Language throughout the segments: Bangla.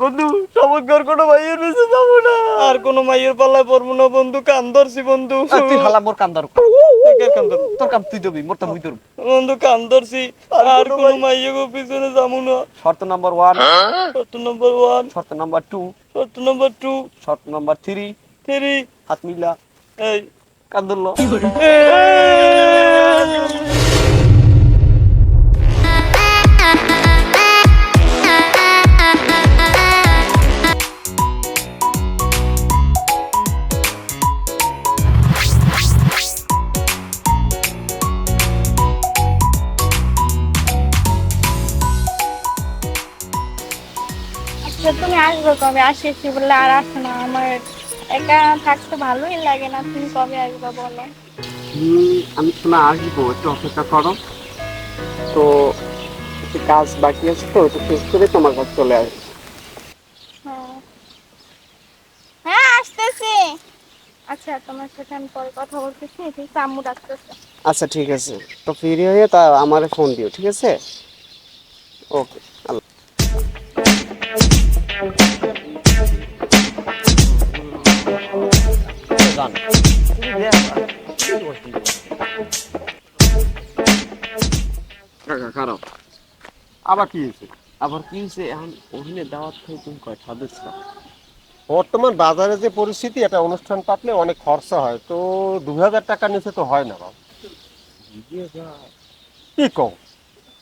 বন্ধু চমৎকার কোনো মাইয়ের বেঁচে যাব না। আর কোনো মাইয়ের পাল্লায় পড়ব না বন্ধু কান ধরছি বন্ধু তুই হালা মোর ধর কান ধরবো? তোর কাম তুই দেবি মোর তো মুই ধরব। বন্ধু কান ধরছি আর কোনো মাইয়ের পিছনে যাব না। শর্ত নাম্বার ওয়ান শর্ত নম্বর ওয়ান শর্ত নাম্বার টু শর্ত নম্বর টু শর্ত নাম্বার থ্রি থ্রি হাত মিলা। এই। কান ধরলো আচ্ছা তুমি আসবে কবে? আসিস বললে আর আসো না। আমার একা থাকতে ভালোই লাগে না। তুমি কবে আসবে বলো? আমি শোনা আসব। একটু অপেক্ষা করো। তো একটু কাজ বাকি আছে তো একটু শেষ করে তোমার কাছে চলে আসব। হ্যাঁ। হ্যাঁ আসতেছি। আচ্ছা তোমার সাথে আমি পরে কথা বলতেছি। ঠিক আছে, আম্মু ডাকতেছে। আচ্ছা ঠিক আছে। তো ফ্রি হয়ে তা আমারে ফোন দিও ঠিক আছে? ওকে কাকা খারাপ। আবার কি হয়েছে? আবার কি হয়েছে? এখন ওখানে দাওয়াত খাই তুমি কয় সদস্য বর্তমান বাজারে যে পরিস্থিতি একটা অনুষ্ঠান পাতলে অনেক খরচা হয়। তো দু হাজার টাকার নিচে তো হয় না বাবা কি কম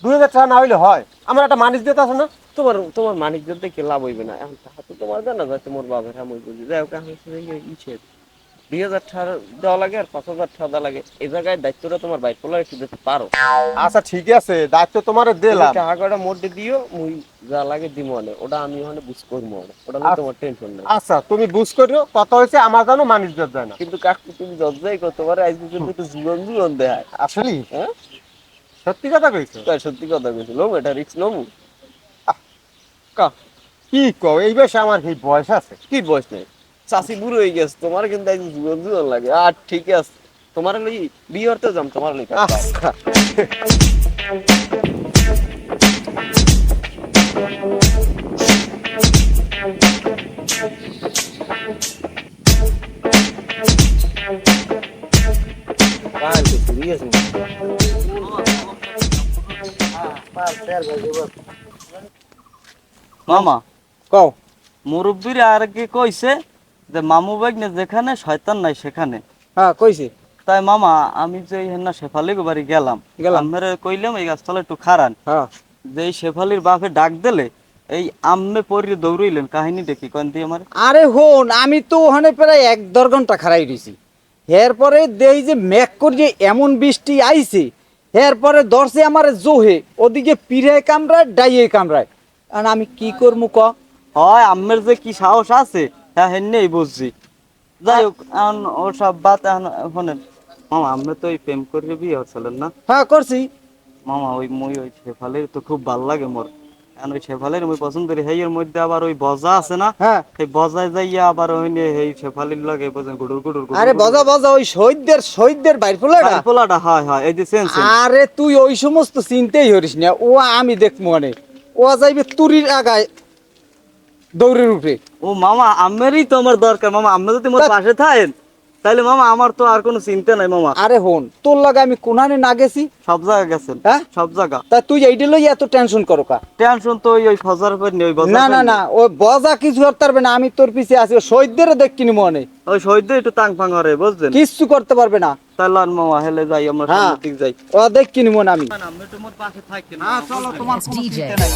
দু হাজার টাকা না হইলে হয়। আমার একটা মানিস দিতে আছে না? তোমার তোমার মানিক দেখে লাভ হইবে না। এখন তাহা তো তোমার জানা যায় তোমার বাবার হ্যাঁ মই বুঝি। যাই হোক এখন ইচ্ছে। দুই হাজার টাকা দেওয়া লাগে আর পাঁচ হাজার টাকা দেওয়া লাগে। এই জায়গায় দায়িত্বটা তোমার বাইক পোলা একটু দিতে পারো। আচ্ছা ঠিক আছে দায়িত্ব তোমার দিলাম। টাকা কটা মোটে দিও মুই যা লাগে দিব মানে ওটা আমি ওখানে বুঝ করব মানে ওটা নিয়ে আচ্ছা। তোমার টেনশন নেই। আচ্ছা তুমি বুঝ করিও কথা হয়েছে আমার জানো মানিস দিতে যায় না কিন্তু কাকু তুমি যত যাই করতে পারো আজকে পর্যন্ত একটু জীবন জীবন দেয় আসলে? হ্যাঁ? সত্যি কথা কইছো? তাই সত্যি কথা বলছি লোম এটা রিক্স লমু। কি কও? এই বেশে আমার এই বয়স আছে? কি বয়স নেই? চাষি বুড়ো হয়ে গেছে তোমার কিন্তু একদম জীবন জীবন লাগে। আর ঠিক আছে তোমার লই বিয়ে হতে যাম তোমার লই চুরি আছে মামা। কও। মুরব্বীর আর কি কইছে যে মামু বাগনে যেখানে শয়তান নাই সেখানে। হ্যাঁ কইছে। তাই মামা আমি যে হেনা শেফালি বাড়ি গেলাম গেলাম। আমরা কইলাম এই গাছতলা একটু খারান হ্যাঁ। যে এই শেফালির বাপে ডাক দিলে এই আম্মে পরি দৌড়াইলেন কাহিনী দেখি কন দিয়ে আমার। আরে হন আমি তো ওখানে প্রায় এক দেড় ঘণ্টা খারাই রয়েছি এরপরে দেই যে মেঘ করে যে এমন বৃষ্টি আইছে এরপরে দর্শে আমার জোহে ওদিকে পিড়ে কামড়ায় ডাইয়ে কামড়ায়। আর আমি কি করব ক? হয় আম্মের যে কি সাহস আছে হ্যাঁ হেন্নেই বুঝছি। যাই হোক এখন ওসব বাত এখন শোনেন মামা আমরা তো ওই প্রেম করে বিয়ে হচ্ছিলেন না? হ্যাঁ করছি। মামা ওই মই ওই শেফালির তো খুব ভালো লাগে মোর। এখন ওই শেফালির মই পছন্দ করি মধ্যে আবার ওই বজা আছে না? হ্যাঁ। সেই বজায় যাইয়া আবার ওই নিয়ে এই শেফালির লাগে বোঝেন গুডুর গুডুর আরে বজা বজা ওই শহীদদের শহীদদের বাইর পোলাটা পোলাটা হয় হয় এই যে আরে তুই ওই সমস্ত চিন্তাই হরিস না ও আমি দেখব মানে ও যাইবে তুরির আগায় দৌড়ের উপরে। ও মামা আমেরই তো আমার দরকার। মামা আপনি যদি মোর পাশে থাকেন। তাহলে মামা আমার তো আর কোনো চিন্তা নাই মামা। আরে হন তোর লাগে আমি কোনানে না গেছি? সব জায়গা গেছেন হ্যাঁ? সব জায়গা। তা তুই এইটা লই এত টেনশন করো কা? টেনশন তো ওই ওই ফজার পর নেই ওই বজার না না না ও বজা কিছু করতে পারবে না আমি তোর পিছে আছি ও শহীদদেরও দেখ কিনি মনে। ওই শহীদ একটু তাং ফাং হরে বুঝছেন? কিচ্ছু করতে পারবে না। তাহলে আর মামা হেলে যাই আমরা হ্যাঁ। সামনের দিক যাই। ও দেখ কিনি মনে আমি। মোর পাশে থাকেন হ্যাঁ চলো তোমার কোনো চিন্তা নাই,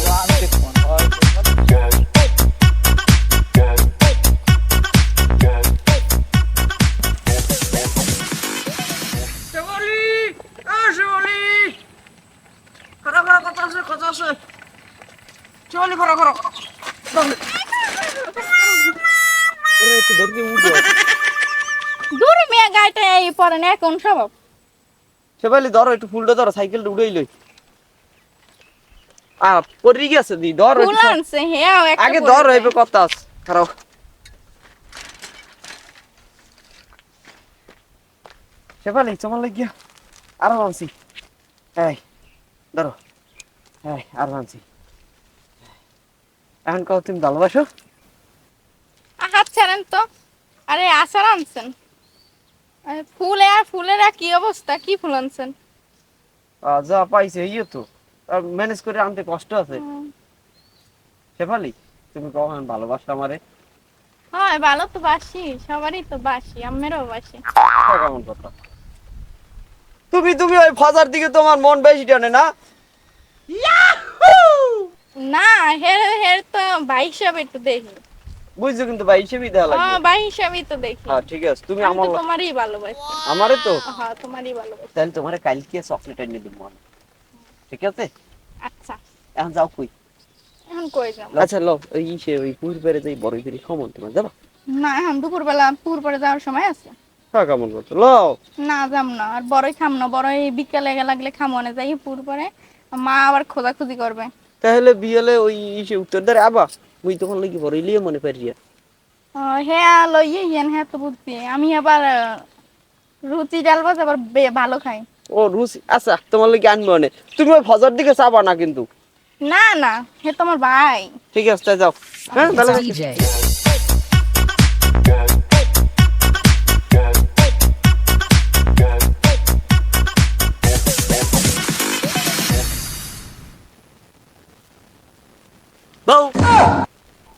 দূরে মেয়ে গাড়িটা এই পরে না এখন সব সেবালি ধরো একটু ফুলটা ধরো সাইকেলটা উড়েই লই। আ পড়ি গেছে দি ধরো একটু। ফুল আনছে হ্যাঁ একটা আগে ধরো দেয়। এবে কথা আছে খারাপ সেবালি লাগিয়া আর আনছি। এই ধরো। আর আনছি এখন কও তুমি ভালোবাসো? হাত ছাড়েন তো। আরে আচার আনছেন। আরে ফুলে আর ফুলের আর কি অবস্থা? কি ফুল আনছেন? যা পাইছে ইয়ে তো। ম্যানেজ করে আনতে কষ্ট আছে। শেফালি তুমি কখন ভালোবাসো আমারে? হয় ভালো তো বাসি। সবারই তো বাসি আমেরও বাসি। কেমন কথা? তুমি তুমি ওই ফাজার দিকে তোমার মন বেশি টানে না? না হের হের তো ভাই হিসাবে তো দেখি। বুঝছ কিন্তু ভাই হিসেবেই দেওয়া লাগবে। হ্যাঁ ভাই হিসাবেই তো দেখি। হ্যাঁ ঠিক আছে তুমি আমার তোমারই ভালোবাসি। আমারে তো? হ্যাঁ তোমারই ভালোবাসি। তাহলে তোমার কালকে চকলেট এনে দেবো ঠিক আছে? আচ্ছা। এখন যাও কই? এখন কই যাম আচ্ছা লো সে ওই পুর পেরে যাই বড় করে খমন তোমার যাবা? না এখন দুপুরবেলা যাওয়ার সময় আছে। হ্যাঁ কেমন করছ? লো না যাম না আর বড়ই খাম না বড়ই বিকালে লাগলে খামনে যাই পুকুরপাড়ে মা আবার খোঁজাখুঁজি করবে। তাহলে বিয়েলে ওই ইসে উত্তর ধরে আবা? মুই তখন লাগি বড় লিয়ে মনে পারি আহ, হ্যাঁ লইয়ে ইয়েন হ্যাঁ তো বুঝছি আমি আবার রুচি ডাল ভাজা আবার বে- ভালো খাই। ও রুচি আচ্ছা তোমার লাগি আনব মানে তুমি ফজর দিকে চাবা না কিন্তু? না না হে তোমার ভাই। ঠিক আছে তাই যাও। হ্যাঁ তাহলে বউ।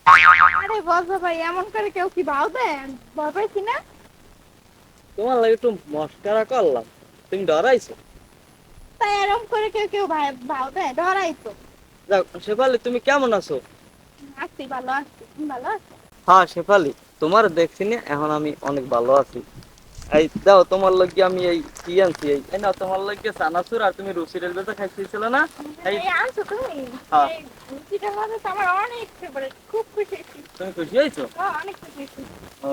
আরে ভাই এমন করে কেউ কি ভাও দেন ভয় পাইছি না? তোমার লাগে একটু মস্কারা করলাম। তুমি ডরাইছো? তাই এরম করে কেউ কেউ ভাই ভাও দেয় ডরাই তো শেফালি তুমি কেমন আছো? আছি ভালো আছি। ভালো আছো? হ্যাঁ শেফালি তোমার দেখছি না এখন আমি অনেক ভালো আছি। এই দাও তোমার লগে আমি এই কি আনছি? এই এই না তোমার লগে সানাসুর আর তুমি রুসিরের বেজা খাইছিল না? এই এই আনছো তুমি? হ্যাঁ। এই রুচি ডাল আমার অনেক ফেভারিট খুব খুশি তুমি খুশি হয়েছো? হ্যাঁ, অনেক খুশি হয়েছি। ও।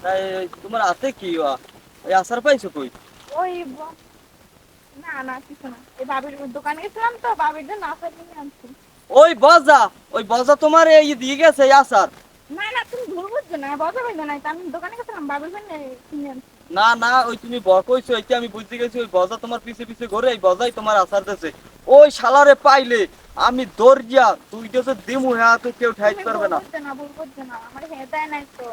তাই তোমার আছে কি? ওই আসার পাইছো কই? ওই না না কিছু না। এই বাবির দোকানে গেছিলাম তো বাবির জন্য আচার কিনে আনছি। ওই বজা ওই বজা তোমার এই দিয়ে গেছে এই আসার না না তুমি ভুল বুঝছ না বজা না আমি দোকানে গেছিলাম বাবির না না ওই তুমি এইটা আমি বুঝতে গেছি ওই বজা তোমার পিছে পিছে ঘুরে এই বজাই তোমার আসার দেছে। ওই শালারে পাইলে আমি দরজা তুই দেশে দিমু হ্যাঁ তুই কেউ ঠাইত পারবে না। না ভুল বুঝছ না আমার হেঁ নাই তো।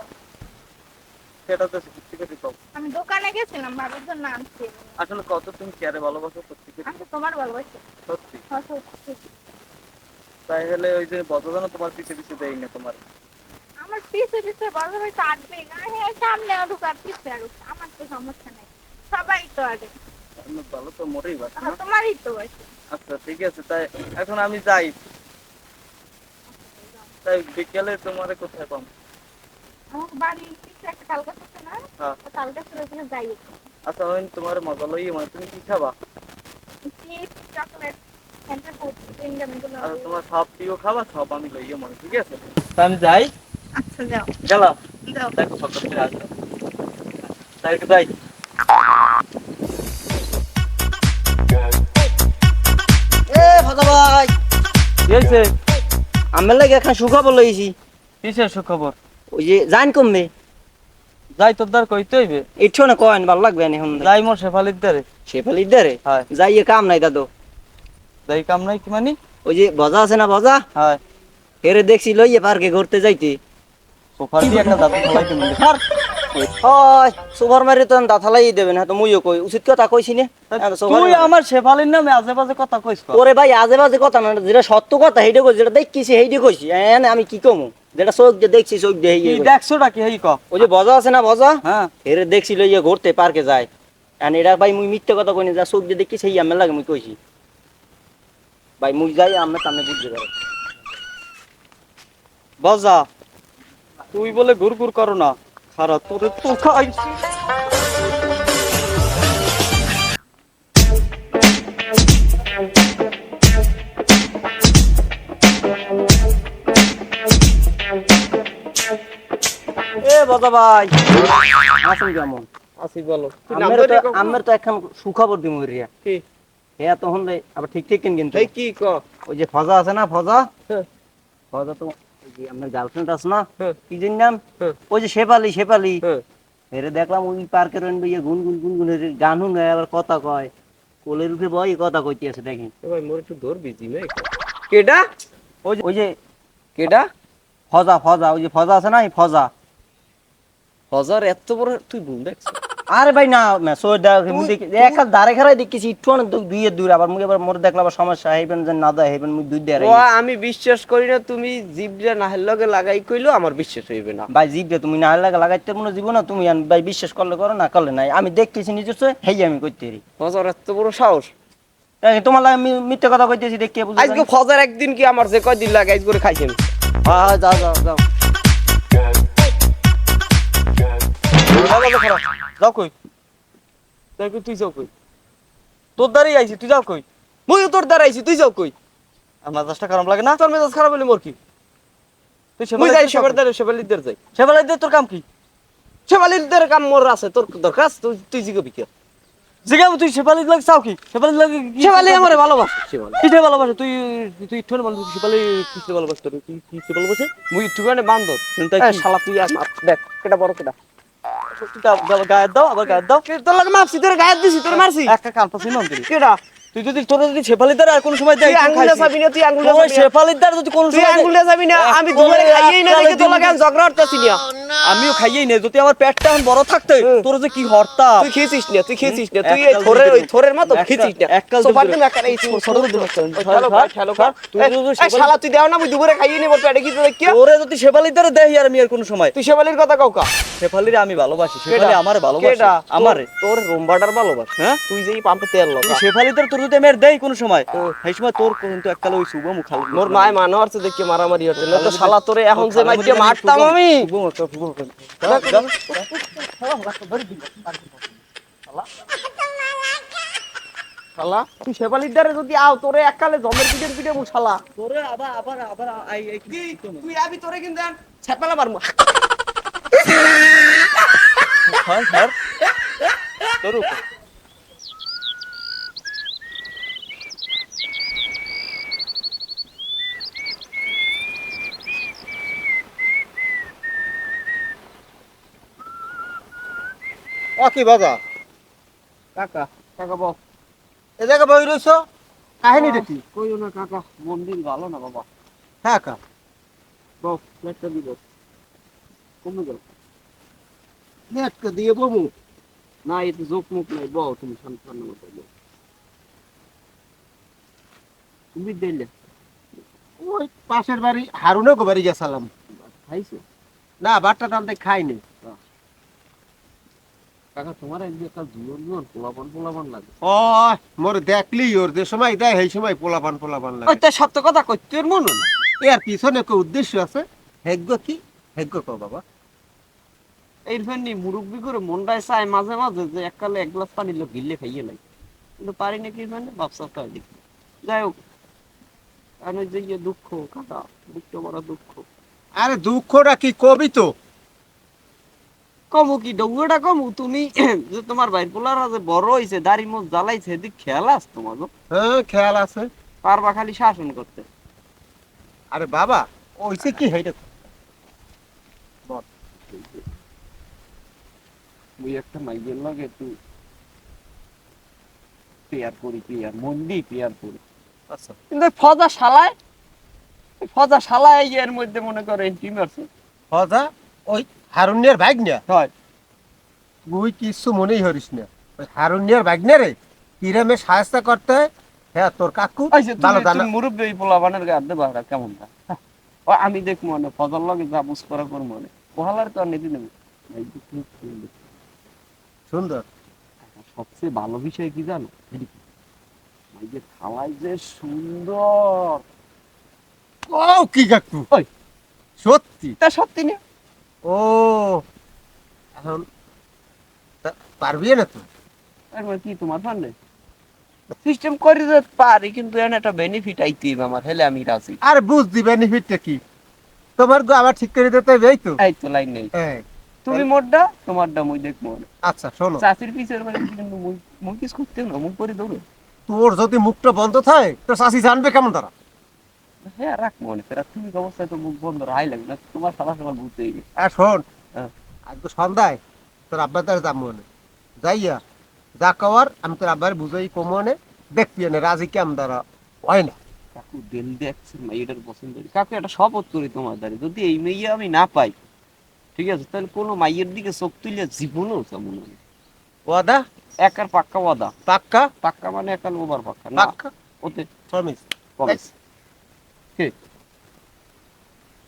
সেটা তো করে কও। আমি দোকানে গেছিলাম বাবির জন্য আনছি। আসলে কত তুমি ক্যারে ভালোবাসো সত্যি আমি তোমার ভালোবাসি। সত্যি। হ্যাঁ, সত্যি। তাই হলে ওই যে বজা যেন তোমার পিছে পিছে দেয় না তোমার। আমার পিছে পিছে বড় ভাই তো না। হ্যাঁ সামনে আরুক আর পিছে আরুক আমার তো সমস্যা নেই। সবাই তো আগে। ভালো তো মোটেই বাস না। তোমারই তো বাসি আচ্ছা ঠিক আছে তাই এখন আমি যাই। তাই বিকেলে তোমারে কোথায় পাম আমার বাড়ির পিছে একটা আছে না? হ্যাঁ। ওই ওখানে যাই আচ্ছা ওই তোমার মজা লইয়ে মানে তুমি কি খাবা? চিপস চকলেট আর তোমার সব প্রিয় খাবার সব আমি লইয়ে মনে ঠিক আছে? তা আমি যাই। আচ্ছা যাও। গেলাম যাও। দেখো সকাল থেকে আসব তাই একটু যাই। এ ফাদা ভাই। কি হয়েছে? আমার লাগে এখন সুখবর লইছি। কিসের সুখবর? ওই যে জান কমবে। যাই তোর দ্বার কইতে হইবে? ইচ্ছো না কয়েন ভালো লাগবে না এখন। যাই মোর শেফালির দ্বারে। সে ফেলি দেরে হয় যাইয়ে কাম নাই দাদু। যাই কাম নাই কি মানি? ওই যে বজা আছে না বজা হয়। এরে দেখছি লইয়ে পার্কে ঘুরতে যাইতে। সোফার দিয়ে একটা দাঁত ফলাই তুমি হয় সুপার মারি তো দাথালাই দেবেন হ্যাঁ তো মুইও কই উচিত কথা কইছি নে। তো সুপার তুই আমার শেফালির নামে আজে বাজে কথা কইস ওরে ভাই আজে বাজে কথা না যেটা সত্য কথা সেইটা কইছি যেটা দেখছি সেইটা কইছি। এনে আমি কি কমু? যেটা চোখ দিয়ে দেখছি চোখ দিয়ে কি হেই দেখছোটা কি হেই ক? ওই যে বজা আছে না বজা? হ্যাঁ। এরে দেখছি লইয়ে ঘুরতে পার্কে যায়। এটা ভাই মুই মিথ্যে কথা কইনি যা চোখ দিয়ে দেখছি সেই আমার লাগে মুই কইছি। ভাই মুই যাই আমরা সামনে বুঝতে পারো। বজা। তুই বলে ঘুর ঘুর করো না। খারাপ তোরে তো এ ভাই কেমন? আসি বলো। আমার তো এখন সুখবর দিমু রিয়া কি? হ্যাঁ তখন আবার ঠিক ঠিক কিন্তু? এই কি ক? ওই যে ফজা আছে না ফজা? হ্যাঁ। ফজা তো যে আপনার গার্লফ্রেন্ড আছে না হ্যাঁ। কি নাম? হ্যাঁ। ওই যে শেফালি শেফালি। হ্যাঁ। এরে দেখলাম ওই পার্কের ওই ইয়ে গুন গুন গুন গুন গান হুন আবার কথা কয়। কোলের উঠে বই কথা কইতে আছে দেখেন। ভাই মোর একটু ধরবি জি কেডা? ওই যে ওই যে কেডা? ফজা ফজা ওই যে ফজা আছে না এই ফজা। ফজার এত বড় তুই ভুল দেখছ আরে ভাই না সো তুই- এক হাত দাঁড়ে খারাই দেখেছি একটু অনেক দুই এর দূর আবার মুই আবার মোর দেখলে আবার সমস্যা হইবেন যে না দেয় হইবেন মুই দুই দেয় ও আমি বিশ্বাস করি না তুমি জিবটা নাহের লগে লাগাই কইলো আমার বিশ্বাস হইবে না। ভাই জিভ তুমি না লাগা লাগাইতে মনে জীবন না তুমি ভাই বিশ্বাস করলে করো না করলে নাই। আমি দেখতেছি নিজের হেই আমি করতে পারি। হাজার এত বড় সাহস। তোমার লাগে মিথ্যে কথা কইতেছি দেখে বুঝতে আজকে ফজার একদিন কি আমার যে কয়দিন লাগে আজ করে খাইছেন। হ্যাঁ যাও যাও যাও। যাও কই? যাও কই, তুই যাও কই? তোর দ্বারাই আইছি তুই যাও কই? মুই তোর দ্বারা আইছি তুই যাও কই? আমার দশটা খারাপ লাগে না? তোর মেজাজ খারাপ হলে মোর কি? তুই মুই যাই সেবার দ্বারা সেবালিদের যাই সেবেলা তোর কাম কি? সেবালিদের কাম মোর আছে তোর দরকার তুই তুই জিগবি কি? জিগাবো তুই সেবালি লাগে চাও কি? সেবালি লাগে সেবালি আমারে ভালোবাসে। কিসে ভালোবাসে? তুই তুই একটু ভালো সেবালি কিসে ভালোবাসে তোর? কি কিসে ভালোবাসে? মুই একটুখানি বান্দর। তাই এই শালা তুই দেখ কেটা বড় কেটা গায়ে দাও আবার গায়ে দাও তোর লাগে মাপছি তোর গায়ে দিছি তোর মারছি একটা কান পাচ্ছি না তুই কেডা তুই যদি তোর যদি শেফালির দ্বারা আর কোনো সময় আঙ্গুলে যাবি না তুই আঙ্গুলে যাবি না। শেফালির যদি কোনো সময় আঙ্গুলে যাবি না আমি খাইয়েই না দেখে ঝগড়া করতেছি না। আমিও খাইয়েই নেই যদি আমার পেটটা এখন বড় থাকতে তোর যে কি হরতা? তুই খেয়েছিস না তুই খেয়েছিস না তুই এই থোরের ওই থোরের মতো খেয়েছিস না। এককাল এই ছোট ছোট তুই যদি শালা তুই দেও না আমি দুপুরে খাইয়ে নেব পেটে কি দেখ কি তোরে যদি শেফালির দ্বারা দেই আর আমি আর কোনো সময় তুই সেবালির কথা কাউকা শেফালির আমি ভালোবাসি শেফালি আমার ভালোবাসে আমারে। তোর রোমবাটার ভালোবাস। হ্যাঁ? তুই যে এই পাম্পে তেল লগা শেফালির দ্বারা তোর যদি আমি আর দেই কোনো সময়। সেই সময় তোর কিন্তু এককালে ওই শুভ মুখ খালি মোর মায় মানো আর দেখে মারামারি হচ্ছে। না তো শালা তোরে এখন যে মাইকে মারতাম আমি। শালা তুই সেবালির দ্বারে যদি আও তোরে এককালে জমের পিঠের পিঠে মু শালা। তোরে আবার আবার আবার আই আই তুই আবি তোরে কিন্তু ছাপালা মারমু তোর উপর। ও কি বাজা। কাকা কাকা বল। এ জায়গা বই রইছো কাহিনী দেখি। কইও না কাকা মন দিন ভালো না বাবা। হ্যাঁ কা বল লেটটা দিব কমে গেল। নেটকে দিয়ে বমু না এতে জোক মুখ নাই বল তুমি শান্ত মতো বল। তুমি দিলে ওই পাশের বাড়ি হারুনে গো বাড়ি গেছিলাম। খাইছো? না বাট্টা টানতে খাইনি। কাকা তোমার একদিন একটা জুয়ন জুয়ন পোলাপান পোলাপান লাগে। ও মোর দেখলি ওর যে সময় দেয় সেই সময় পোলাপান পোলাপান ওই লাগে তো সত্য কথা কই তোর না? এর পিছনে কো উদ্দেশ্য আছে। হেগ্য কি? হেগ্য কো বাবা। এই ফেননি মুরব্বি করে মনটায় চায় মাঝে মাঝে যে এককালে এক গ্লাস পানি লোক গিললে খাইয়ে নাই কিন্তু পারি না কি মানে দেখি। যাই হোক যে ইয়ে দুঃখ কাকা দুঃখ বড় দুঃখ। আরে দুঃখটা কি কবি তো? কমু কি ডৌটা কমু? তুমি যে তোমার ভাই পোলারা যে বড় হইছে দাড়ি মুখ জ্বালাইছে এদিক খেয়াল আস তোমার হ্যাঁ খেয়াল আছে। পারবা খালি শাসন করতে আরে বাবা ওইছে কি হেইটা? ওই একটা মাইয়ের লগে একটু পেয়ার করি পেয়ার মন্দি পেয়ার করি। আচ্ছা। কিন্তু ফজা শালায় ফজা শালায় এর মধ্যে মনে করে এন্ট্রি মারছে হজা ওই হারুনিয়ার ভাগ না হয়। তুই কিছু মনেই হরিস না। হারুনিয়ার ভাগ না রে কিরামে সাহায্য করতে হ্যাঁ তোর কাকু? ভালো তুমি মুরব্বি পোলাবানের গায়ে দেবা কেমন ও আমি দেখ মনে ফজল লগে যা বুঝ করা কর মনে। পোহালার তো আর নেবে সুন্দর। সবচেয়ে ভালো বিষয় কি জানো? এই যে খালাই যে সুন্দর। ও কি কাকু? ওই। সত্যি? তা সত্যি না। ও এখন পারবি না তো এর মানে কি তোমার ফান্ডে সিস্টেম করে দিতে পারি কিন্তু একটা বেনিফিট আইতে আমার হেলে আমি রাজি। আর বুঝদি বেনিফিটটা কি? তোমার গো আবার ঠিক করে দিতে হবে এই তো? এই তো লাইন নেই হ্যাঁ। তুমি মোরটা তোমারটা মুই দেখ মনে আচ্ছা শোনো। চাষির পিছের মানে কিন্তু মুই মুই কিছু করতে না মুই করে দৌড়ে। তোর যদি মুখটা বন্ধ থাকে তো চাষি জানবে কেমন তারা? হ্যাঁ রাখ মনে তুমি অবস্থায় তো মুখ বন্ধ লাগবে না তোমার সালা বুঝতে গেছে। আর শোন হ্যাঁ। আজ তো সন্ধ্যায় তোর দ্বারা যাব মনে। যাইয়া যা কওয়ার আমি তোর আব্বার বুঝাই কমনে দেখবি না রাজি কেমন দ্বারা হয় না। কাকু দিল মেয়েটার পছন্দ কাকু একটা শপথ করি তোমার দ্বারে যদি এই মেয়ে আমি না পাই ঠিক আছে? তাহলে কোনো মাইয়ের দিকে চোখ তুলে জীবনও তেমন ওয়াদা? একার পাক্কা ওয়াদা। পাক্কা? পাক্কা মানে একাল ওভার পাক্কা না? পাক্কা? ওতে প্রমিস প্রমিস কে?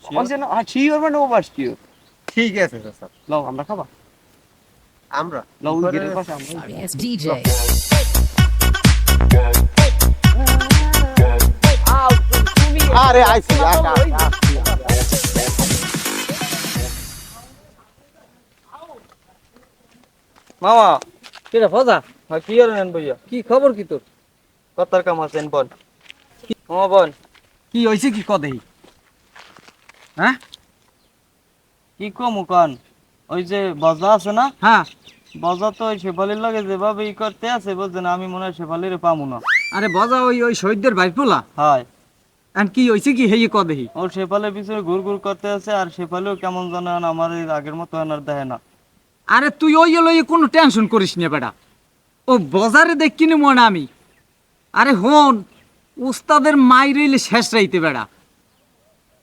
বলছে না হ্যাঁ শিওর মানে ওভার শিওর ঠিক আছে স্যার লও আমরা খাবা? আমরা? লও গেটের পাশে আমরা। Yes, DJ. আরে আইছি। মামা। ফজা? হ্যাঁ কি আর নেন ভাইয়া? কি খবর কি তোর? কতার কাম আছেন বল মামা বল কি হয়েছে কি কদেহি হ্যাঁ? কি কম কান? ওই যে বজা আছে না? হ্যাঁ। বজা তো ওই শেফালির লাগে যেভাবে ই করতে আছে বুঝছেন আমি মনে হয় শেফালির পামু না। আরে বজা ওই ওই শহীদদের বাইর পোলা? হয়। আর কি হয়েছে কি হেয়ে কদেহি ও শেফালের পিছনে ঘুর ঘুর করতে আছে আর শেফালিও কেমন জানে আমার আগের মতো আর দেয় না। আরে তুই ওই লই কোনো টেনশন করিস না বেটা। ও বাজারে দেখ কিনে মনে আমি। আরে হন উস্তাদের মাই রইলে শেষ রাইতে বেড়া।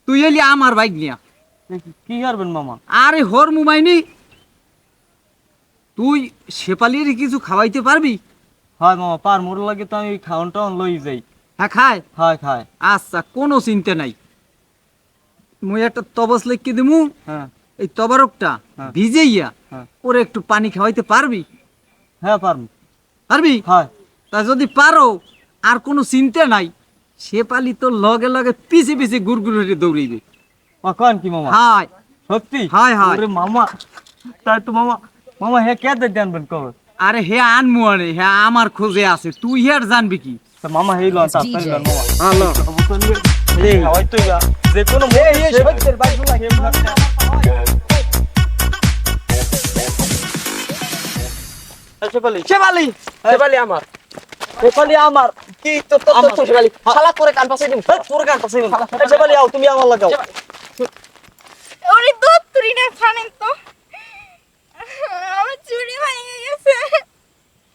তুই এলি আমার বাইক নিয়া। কি করবেন মামা? আরে হর মুমাইনি তুই শেপালির কিছু খাওয়াইতে পারবি? হয় মামা পার মোর লাগে তো আমি খাওয়ান টাউন লই যাই। হ্যাঁ খায়? হয় খায়। আচ্ছা কোনো চিন্তা নাই। মুই একটা তবস লিখকে দিমু। হ্যাঁ। এই তবারকটা হ্যাঁ। ভিজেইয়া হ্যাঁ। ওরে একটু পানি খাওয়াইতে পারবি? হ্যাঁ পারব। পারবি? হয়। তা যদি পারো আর কোনো চিন্তা নাই। সে পালি তো লগে লগে পিছে পিছে গুড়গুড় হয়ে দৌড়িবে মা কি মামা? হাই। সত্যি? হায় হায়। ওরে মামা তাই তো মামা মামা হে কে দে জানবেন কবে? আরে হে আনমু আরে হে আমার খোঁজে আছে। তুই হের জানবি কি? মামা হেই লন তা তাই লন মামা। তো গা যে কোনো শেফালি শেফালি শেফালি আমার। আমার। কি? তো তো আমার। তো শালা করে কান পাশে দিন তোর পাশে আও তুমি আমার লাগাও ওরে দুধ তুরি না ছানেন তো। আমার চুড়ি ভেঙে গেছে।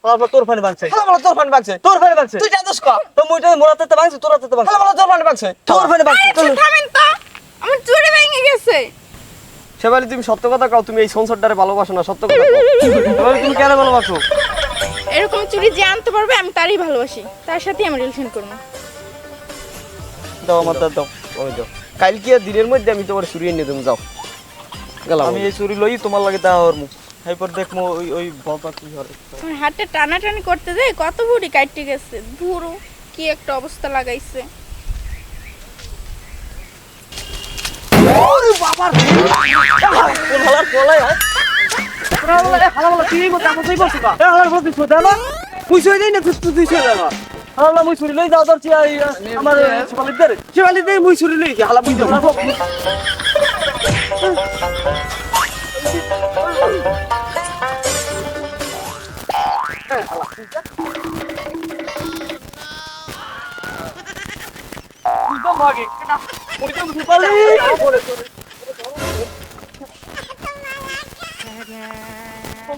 তারপর তোর ফানি বাংছে শালা তোর ফান বাগছে তোর ফানি বাংছে তুই জানোস কা? তো মুইটা মোরাতে তো বাংছে তোর তো শালা তোর ফান বাগছে তোর ফানি বাংছে থামেন তো। আমার চুড়ি ভেঙে গেছে। শেফালি তুমি সত্য কথা কও তুমি এই সংসারটারে ভালোবাসো না সত্য কথা তুমি কেন ভালোবাসো? এরকম চুড়ি যে আনতে পারবে আমি তারই ভালোবাসি। তার সাথে আমি রিলেশন করব। দাও আমার দাও, দাও ওই দাও। কালকে দিনের মধ্যে আমি তোমার সরিয়ে নিয়ে দেবো যাও। গেলাম আমি এই চুরি লই তোমার লাগে দেওয়া হর মুখ। এরপর দেখমু ওই ওই বাবা কি হরে আমার হাতটা টানাটানি করতে দেয় কত ভুড়ি কাটতে গেছে। ধুরু কি একটা অবস্থা লাগাইছে। পুইছই দেই না তুই তুই চলে না হালা মুই চুরি যাও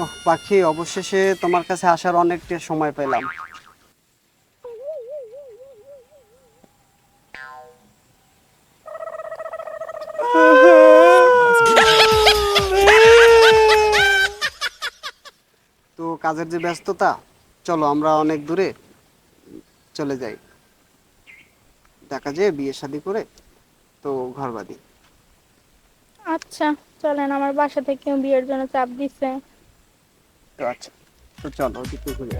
ওহ পাখি, অবশেষে তোমার কাছে আসার অনেকটা সময় পেলাম। তো কাজের যে ব্যস্ততা, চলো আমরা অনেক দূরে। চলে যাই দেখা যায় বিয়ে শাদি করে তো ঘর বাঁধি আচ্ছা চলেন আমার বাসা থেকে বিয়ের জন্য চাপ দিছে। তো আচ্ছা তো চলো ওদিকে ঘুরে।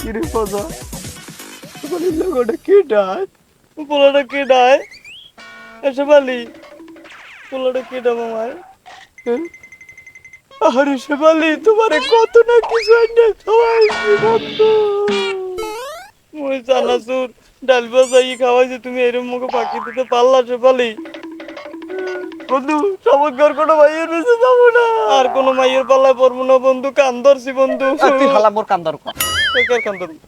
কিরে তোমার লোকটা কে ডায় পোলাটা কে ডায় এসে বালি পোলাটা কে ডা মামায় আরে শেফালি তোমারে কত না কিছু এনে খাওয়াইছি বন্ধু। মই চানাচুর ডাল বাজাই খাওয়াইছি তুমি এরম মুখে পাখি দিতে পারলা শেফালি? বন্ধু সমগ্র কোনো মাইয়ের বেঁচে যাব না। আর কোনো মাইয়ের পাল্লায় পড়ব না বন্ধু কান ধরছি বন্ধু। তুই হালা মোর কান ধরবো?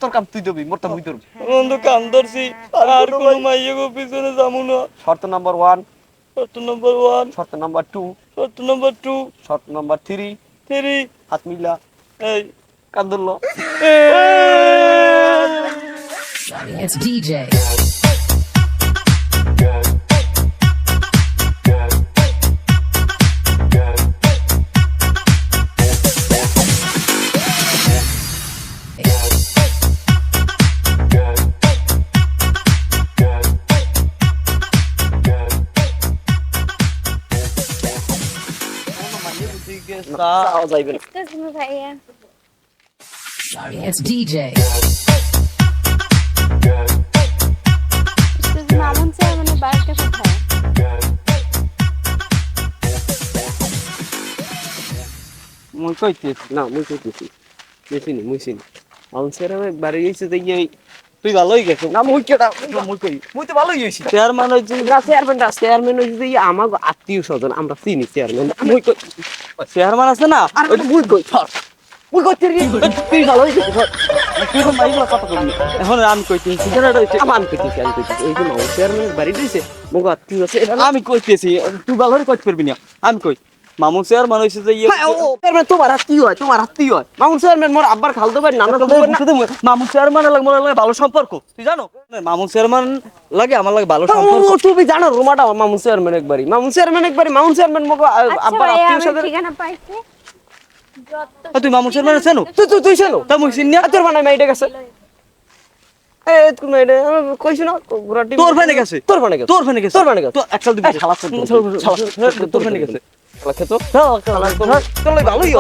তোর কাম তুই দেবি মুই ধরবো। বন্ধু কান ধরছি আর কোনো মাইয়ে পিছনে যাব না। শর্ত নাম্বার ওয়ান শর্ত নম্বর ওয়ান শর্ত নাম্বার টু শর্ত নম্বর টু শর্ট নাম্বার থ্রি থ্রি হাত মিলা এই। ধরলো It's DJ. যাওয়া যাইবে না ভাইয়া It's DJ. মামুন স্যার মানে বাড়িটা কোথায় মুই কইতেছি না মুই কইতেছি মেশিনি মুই চিনি আমার স্যার একবারে গেছে যে এই তুই ভালোই গেছো। না মুই কেটা মুই কই? মুই তো ভালোই হইছি চেয়ারম্যান হয়েছে। না চেয়ারম্যান না চেয়ারম্যান হইছে যে আমার আত্মীয় স্বজন আমরা চিনি চেয়ারম্যান মুই কই? চেয়ারম্যান আছে না? আর ওইটা মুই কই? ধর। মুই কইতে রে তুই ভালোই গেছিস ধর। তুই তো মাইগুলো কথা কবি এখন আমি কইতেছি। কেনাটা হইছে আমার আমি কইতেছি আমি কইতেছি। ওই যে মামু চেয়ারম্যান বাড়ি দিয়েছে মগো আত্মীয় আছে। আমি কইতেছি তুই ভালো করে কইতে পারবি না। আমি কই? মামু চেয়ারম্যান হয়েছে যে ইয়ে হ্যাঁ, চেয়ারম্যান তোমার আত্মীয় হয়? তোমার আত্মীয় হয়? মামু চেয়ারম্যান মোর আব্বার খালতো ভাই নানা খালতো ভাই না মামু চেয়ারম্যান লাগে আমার লাগে ভালো সম্পর্ক। তুই জানো? মামু চেয়ারম্যান লাগে আমার লাগে ভালো সম্পর্ক। তুমি জানো রুমাটা মামু চেয়ারম্যান একবারই। মামু চেয়ারম্যান একবারই মামু চেয়ারম্যান মগো আ- আচ্ছা আব্বার আত্মীয় সাথে ঠিকানা পাইছি। তুই মামু চেয়ারম্যান আছেন? তুই তুই তুই শোনো তা মুই চিনি তোর বানাই মাইডে গেছে? এ তুমি মাইডে কইছ না ঘোড়াটি তোর ভাইনে গেছে? তোর বানাই গেছে। তোর ফেনে গেছে? তোর বানাই গেছে। তো চোদ্দ। শালা চোদ্দ। তোর ফেনে গেছে। খেতো ভালোই